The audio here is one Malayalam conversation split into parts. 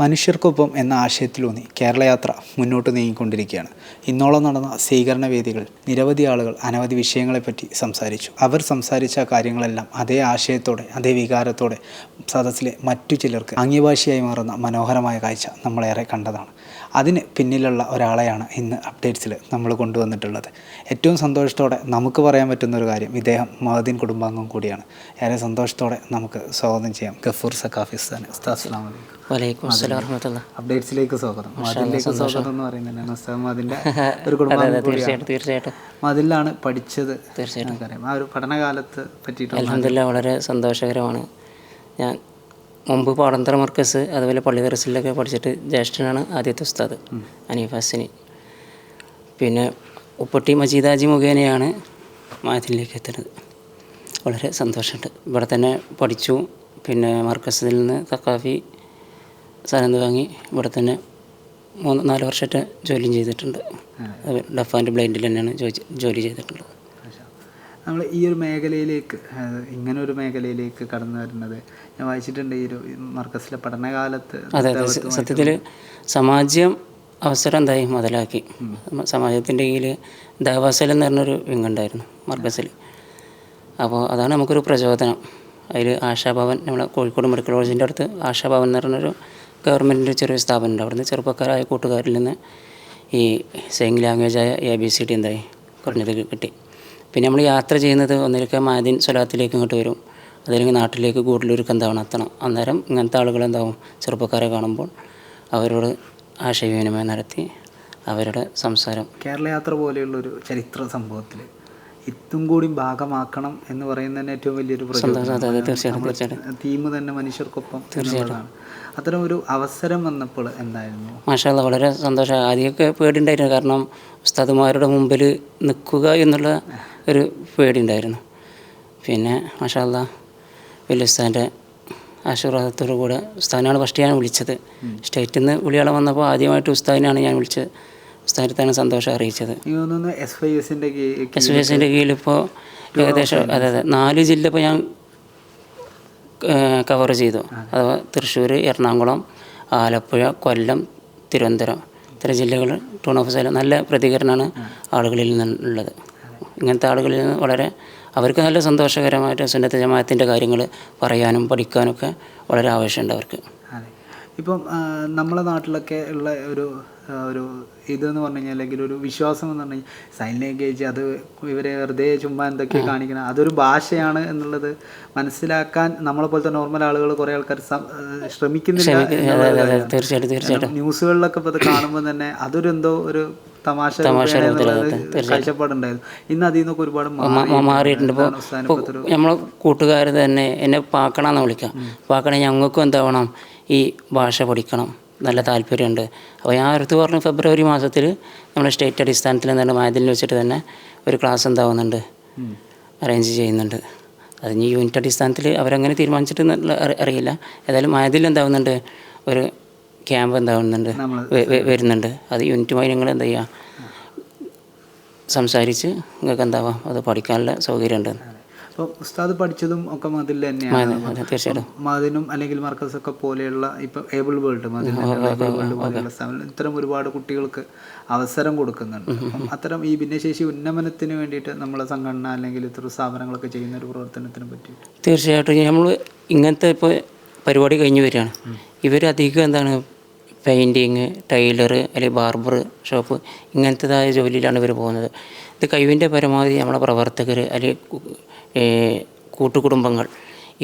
മനുഷ്യർക്കൊപ്പം എന്ന ആശയത്തിലൂന്നി കേരളയാത്ര മുന്നോട്ട് നീങ്ങിക്കൊണ്ടിരിക്കുകയാണ്. ഇന്നോളം നടന്ന സ്വീകരണ വേദികൾ നിരവധി ആളുകൾ അനവധി വിഷയങ്ങളെപ്പറ്റി സംസാരിച്ചു. അവർ സംസാരിച്ച കാര്യങ്ങളെല്ലാം അതേ ആശയത്തോടെ അതേ വികാരത്തോടെ സദസ്സിലെ മറ്റു ചിലർക്ക് അംഗ്യഭാഷയായി മാറുന്ന മനോഹരമായ കാഴ്ച നമ്മളേറെ കണ്ടതാണ്. അതിന് പിന്നിലുള്ള ഒരാളെയാണ് ഇന്ന് അപ്ഡേറ്റ്സിൽ നമ്മൾ കൊണ്ടുവന്നിട്ടുള്ളത്. ഏറ്റവും സന്തോഷത്തോടെ നമുക്ക് പറയാൻ പറ്റുന്ന ഒരു കാര്യം ഇദ്ദേഹം മഹദീൻ കുടുംബാംഗം കൂടിയാണ്. ഏറെ സന്തോഷത്തോടെ നമുക്ക് സ്വാഗതം ചെയ്യാം. ഗഫൂർ സക്കാഫിസ്ഥാൻ ഉസ്താദ്. അപ്ഡേറ്റ്സിലേക്ക് സ്വാഗതം. മതിലേക്ക് സ്വാഗതം എന്ന് പറയുന്നത് ഉസ്താദ് മതിന്റെ ഒരു കുടുംബം തീർച്ചയായിട്ടും തീർച്ചയായിട്ടും. മതിലാണ് പഠിച്ചത് തീർച്ചയായിട്ടും. ആ ഒരു പഠനകാലത്ത് പറ്റിയിട്ട് അലഹമില്ല വളരെ സന്തോഷകരമാണ്. ഞാൻ മുമ്പ് പാടന്തര മർക്കസ് അതുപോലെ പള്ളി ദർസിലൊക്കെ പഠിച്ചിട്ട് ജ്യേഷ്ഠനാണ് ആദ്യത്തെ ഉസ്താദ് അനീഫ് ഹസനി. പിന്നെ ഉപ്പട്ടി മജീദാജി മുഖേനയാണ് മായത്തിലേക്ക് എത്തുന്നത്. വളരെ സന്തോഷമുണ്ട്. ഇവിടെ തന്നെ പഠിച്ചു. പിന്നെ മർക്കസിൽ നിന്ന് തക്കാഫി സനന്ത് വാങ്ങി ഇവിടെ തന്നെ മൂന്ന് നാല് വർഷത്തെ ജോലിയും ചെയ്തിട്ടുണ്ട്. ഡഫ് ആൻഡ് ബ്ലൈൻഡിൽ തന്നെയാണ് ജോലി ചെയ്തിട്ടുള്ളത്. നമ്മൾ ഈ ഒരു മേഖലയിലേക്ക് ഇങ്ങനൊരു ഇങ്ങനെ ഒരു മേഖലയിലേക്ക് കടന്നു വരുന്നത് ഞാൻ വായിച്ചിട്ടുണ്ട് ഈ ഒരു മർക്കസിലെ പഠനകാലത്ത് അതെ അതെ സത്യത്തിൽ സമാജം അവസരം എന്തായി? മുതലാക്കി. സമാജത്തിന്റെ കീഴിൽ ദേവാസലം എന്ന് പറഞ്ഞൊരു വിങ്ങുണ്ടായിരുന്നു മർക്കസിൽ അപ്പോൾ അതാണ് നമുക്കൊരു പ്രചോദനം. അതിൽ ആശാഭവൻ നമ്മളെ കോഴിക്കോട് മെഡിക്കൽ കോളേജിന്റെ അടുത്ത് ആശാഭവൻ എന്ന് പറഞ്ഞൊരു ഗവൺമെന്റിന്റെ ചെറിയ സ്ഥാപനമുണ്ട് അവിടുന്ന് ചെറുപ്പക്കാരായ കൂട്ടുകാരിൽ നിന്ന് ഈ സെയിങ് ലാംഗ്വേജായ എ ബി സി ഡി എന്തായി? കുറഞ്ഞത് കിട്ടി. പിന്നെ നമ്മൾ യാത്ര ചെയ്യുന്നത് ഒന്നിലൊക്കെ മാദിൻ സ്വലാത്തിലേക്ക് ഇങ്ങോട്ട് വരും. അതല്ലെങ്കിൽ നാട്ടിലേക്ക് കൂടുതലൊരുക്കം എന്താവണം എത്തണം. അന്നേരം ഇങ്ങനത്തെ ആളുകൾ എന്താവും? ചെറുപ്പക്കാരെ കാണുമ്പോൾ അവരോട് ആശയവിനിമയം നടത്തി അവരുടെ സംസാരം കേരള യാത്ര പോലെയുള്ള ഒരു ചരിത്ര സംഭവത്തിൽ ഇത്തും കൂടി ഭാഗമാക്കണം എന്ന് പറയുന്നതന്നെ ഏറ്റവും വലിയൊരു തീർച്ചയായിട്ടും തീം തന്നെ മനുഷ്യർക്കൊപ്പം തീർച്ചയായിട്ടും. അത്തരം ഒരു അവസരം വന്നപ്പോൾ എന്തായിരുന്നു? മാഷാല്ല വളരെ സന്തോഷം. ആദ്യമൊക്കെ പേടിയുണ്ടായിരുന്നു. കാരണം ഉസ്താദുമാരുടെ മുമ്പിൽ നിൽക്കുക എന്നുള്ള ഒരു പേടിയുണ്ടായിരുന്നു. പിന്നെ മാഷാല്ല വലിയ ഉസ്താദിന്റെ ആശീർവാദത്തോടു കൂടെ ഉസ്താദിനാണ് ഫസ്റ്റ് ഞാൻ വിളിച്ചത്. സ്റ്റേറ്റിൽ നിന്ന് വിളിയാളെ വന്നപ്പോൾ ആദ്യമായിട്ട് ഉസ്താദിനാണ് ഞാൻ വിളിച്ചത്. ഉസ്താദിനത്താണ് സന്തോഷം അറിയിച്ചത്. എസ് വൈ എസിന്റെ എസ് വി എസിന്റെ കീഴിൽ ഇപ്പോൾ ഏകദേശം അതെ അതെ. നാല് ജില്ല ഇപ്പോൾ ഞാൻ കവർ ചെയ്തു. അഥവാ തൃശ്ശൂർ എറണാകുളം ആലപ്പുഴ കൊല്ലം തിരുവനന്തപുരം. ഇത്തരം ജില്ലകൾ ടൂൺ ഓഫീസിൽ നല്ല പ്രതികരണമാണ് ആളുകളിൽ നിന്നുള്ളത് ഇങ്ങനത്തെ ആളുകളിൽ നിന്ന് വളരെ അവർക്ക് നല്ല സന്തോഷകരമായിട്ട് സുന്നത്ത ജമാഅത്തിന്റെ കാര്യങ്ങൾ പറയാനും പഠിക്കാനൊക്കെ വളരെ ആവശ്യമുണ്ട് അവർക്ക്. ഇപ്പം നമ്മളെ നാട്ടിലൊക്കെ ഉള്ള ഒരു ഒരു ഇതെന്ന് പറഞ്ഞു കഴിഞ്ഞാൽ അല്ലെങ്കിൽ ഒരു വിശ്വാസം എന്ന് പറഞ്ഞു കഴിഞ്ഞാൽ സൈൻ ലാംഗ്വേജ് അത് ഇവരെ വെറുതെ ചുമ്മാ എന്തൊക്കെ കാണിക്കണം അതൊരു ഭാഷയാണ് എന്നുള്ളത് മനസ്സിലാക്കാൻ നമ്മളെ പോലത്തെ നോർമൽ ആളുകൾ കുറേ ആൾക്കാർ ശ്രമിക്കുന്നില്ല. തീർച്ചയായിട്ടും തീർച്ചയായിട്ടും. ന്യൂസുകളിലൊക്കെ ഇപ്പോൾ അത് കാണുമ്പോൾ തന്നെ അതൊരു എന്തോ ഒരു തമാശ കാഴ്ചപ്പാടുണ്ടായിരുന്നു. ഇന്ന് അതിൽ നിന്നൊക്കെ ഒരുപാട് മാറിയിട്ടുണ്ട് ഇപ്പോൾ നമ്മളെ കൂട്ടുകാർ തന്നെ എന്നെ പാക്കണമെന്ന് വിളിക്കാം. പാക്കണേ ഞങ്ങൾക്കും എന്താവണം? ഈ ഭാഷ പഠിക്കണം. നല്ല താല്പര്യമുണ്ട്. അപ്പോൾ ഞാൻ അടുത്ത് പറഞ്ഞു ഫെബ്രുവരി മാസത്തിൽ നമ്മുടെ സ്റ്റേറ്റ് അടിസ്ഥാനത്തിൽ എന്താണ് മായതിൽ വെച്ചിട്ട് തന്നെ ഒരു ക്ലാസ് എന്താവുന്നുണ്ട് അറേഞ്ച് ചെയ്യുന്നുണ്ട്. അത് ഇനി യൂണിറ്റ് അടിസ്ഥാനത്തിൽ അവരങ്ങനെ തീരുമാനിച്ചിട്ട് അറിയില്ല. ഏതായാലും മായതിൽ എന്താവുന്നുണ്ട്? ഒരു ക്യാമ്പ് എന്താവുന്നുണ്ട് വരുന്നുണ്ട്. അത് യൂണിറ്റുമായി നിങ്ങൾ എന്താ ചെയ്യുക? സംസാരിച്ച് നിങ്ങൾക്ക് എന്താവാം അത് പഠിക്കാനുള്ള സൗകര്യമുണ്ട്. അപ്പോൾ ഉസ്താദ് പഠിച്ചതും ഒക്കെ മതിൽ തന്നെയാണ്. തീർച്ചയായിട്ടും. മതിനും അല്ലെങ്കിൽ മർക്കസ് ഒക്കെ പോലെയുള്ള ഇപ്പൊ ഏബിൾ വേൾഡ് മതിൽ ഏബിൾ വേൾഡ് പോലെയുള്ള സ്ഥാപനം ഇത്തരം ഒരുപാട് കുട്ടികൾക്ക് അവസരം കൊടുക്കുന്നുണ്ട്. അത്തരം ഈ ഭിന്നശേഷി ഉന്നമനത്തിന് വേണ്ടിയിട്ട് നമ്മളെ സംഘടന അല്ലെങ്കിൽ ഇത്തരം സ്ഥാപനങ്ങളൊക്കെ ചെയ്യുന്ന ഒരു പ്രവർത്തനത്തിന് പറ്റി തീർച്ചയായിട്ടും. നമ്മൾ ഇങ്ങനത്തെ ഇപ്പോൾ പരിപാടി കഴിഞ്ഞു വരികയാണ്. ഇവരധികം എന്താണ് പെയിന്റിങ് ടൈലർ അല്ലെങ്കിൽ ബാർബർ ഷോപ്പ് ഇങ്ങനത്തേതായ ജോലിയിലാണ് ഇവർ പോകുന്നത്. ഇത് കഴിവിന്റെ പരമാവധി നമ്മളെ പ്രവർത്തകർ അല്ലെങ്കിൽ കൂട്ടുകുടുംബങ്ങൾ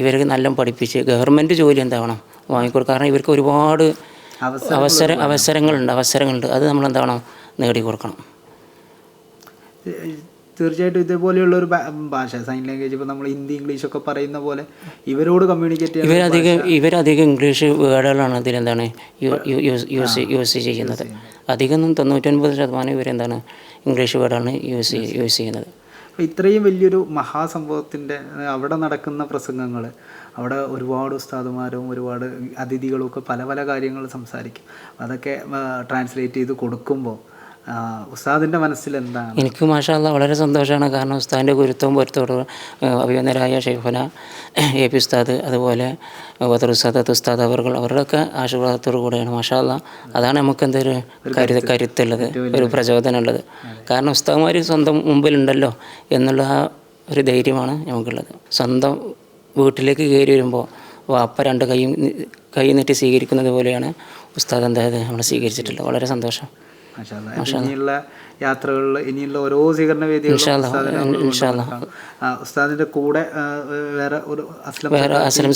ഇവർക്ക് നല്ല പഠിപ്പിച്ച് ഗവൺമെന്റ് ജോലി എന്താവണം? വാങ്ങിക്കൊടുക്കുക കാരണം ഇവർക്ക് ഒരുപാട് അവസര അവസരങ്ങളുണ്ട്. അവസരങ്ങളുണ്ട്. അത് നമ്മൾ എന്താവണം നേടിക്കൊടുക്കണം. ഏഹ് തീർച്ചയായിട്ടും ഇതേപോലെയുള്ള ഒരു ഭാഷ സൈൻ ലാംഗ്വേജ് ഇപ്പോൾ നമ്മൾ ഹിന്ദി ഇംഗ്ലീഷ് ഒക്കെ പറയുന്ന പോലെ ഇവരോട് കമ്മ്യൂണിക്കേറ്റ് ചെയ്യാൻ ഇവരധികം ഇവരധികം ഇംഗ്ലീഷ് വേർഡുകളാണ് ഇതിലെന്താണ് യൂസ് യൂസ് ചെയ്യുന്നത്. അധികം തൊണ്ണൂറ്റൊൻപത് ശതമാനം ഇവരെന്താണ് ഇംഗ്ലീഷ് വേർഡാണ് യൂസ് യൂസ് ചെയ്യുന്നത്. അപ്പോൾ ഇത്രയും വലിയൊരു മഹാസംഭവത്തിന്റെ അവിടെ നടക്കുന്ന പ്രസംഗങ്ങൾ അവിടെ ഒരുപാട് ഉസ്താദുമാരും ഒരുപാട് അതിഥികളും ഒക്കെ പല പല കാര്യങ്ങൾ സംസാരിക്കും. അതൊക്കെ ട്രാൻസ്ലേറ്റ് ചെയ്ത് കൊടുക്കുമ്പോൾ ഉസ്താദിന്റെ മനസ്സിൽ എന്താണ്? എനിക്ക് മാഷാല്ല വളരെ സന്തോഷമാണ്. കാരണം ഉസ്താദിന്റെ ഗുരുത്വം പൊരുത്തോടും അഭിനന്ദരായ ഷെയ്ഫന എ പി ഉസ്താദ് അതുപോലെ ബദർ ഉസ്താദ് ഉസ്താദ് അവർകൾ അവരുടെയൊക്കെ ആശീർവാദത്തോടു കൂടെയാണ് മാഷാല്ല അതാണ് നമുക്ക് എന്തൊരു കരുത കരുത്തുള്ളത് ഒരു പ്രചോദനമുള്ളത്. കാരണം ഉസ്താദ്മാർ സ്വന്തം മുമ്പിലുണ്ടല്ലോ എന്നുള്ള ആ ഒരു ധൈര്യമാണ് നമുക്കുള്ളത്. സ്വന്തം വീട്ടിലേക്ക് കയറി വരുമ്പോൾ വാപ്പ രണ്ട് കൈ കൈ നീട്ടി സ്വീകരിക്കുന്നത് പോലെയാണ് ഉസ്താദ് എന്തായത് നമ്മൾ സ്വീകരിച്ചിട്ടുള്ളത്. വളരെ സന്തോഷം. ഇനിയുള്ള യാത്രകളിൽ ഇനിയുള്ള ഓരോ സ്വീകരണ വേദികളും ഉസ്താദിനെ നമ്മൾ ഉസ്താദിന്റെ കൂടെ വേറെ ഒരു അസ്ലം അസ്ലം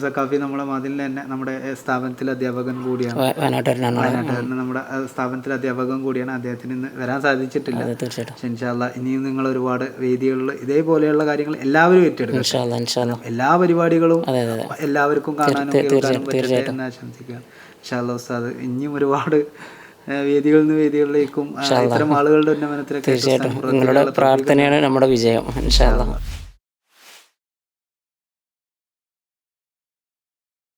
സക്കാഫി നമ്മളെ മതിലിൽ തന്നെ നമ്മുടെ സ്ഥാപനത്തിലെ അധ്യാപകൻ കൂടിയാണ്. വയനാട്ടുകാരനാണ്. വയനാട്ടുകാരന് നമ്മുടെ സ്ഥാപനത്തിലെ അധ്യാപകൻ കൂടിയാണ്. അദ്ദേഹത്തിന് ഇന്ന് വരാൻ സാധിച്ചിട്ടില്ല. ഇൻഷാല്ല ഇനിയും നിങ്ങൾ ഒരുപാട് വേദികളിൽ ഇതേപോലെയുള്ള കാര്യങ്ങൾ എല്ലാവരും ഏറ്റെടുക്കും എല്ലാ പരിപാടികളും എല്ലാവർക്കും കാണാനും കേൾക്കാനും പറ്റട്ടെ എന്ന് ആശംസിക്കുകയാണ്. ഇൻഷാല്ല ഉസ്താദ് ഇനിയും ഒരുപാട് വേദികളിൽ നിന്ന് വേദികളിലേക്കും ഇത്തരം ആളുകളുടെ ഉന്നമനത്തിലൊക്കെ തീർച്ചയായിട്ടും. നിങ്ങളുടെ പ്രാർത്ഥനയാണ് നമ്മുടെ വിജയം. ഇൻഷാല്ല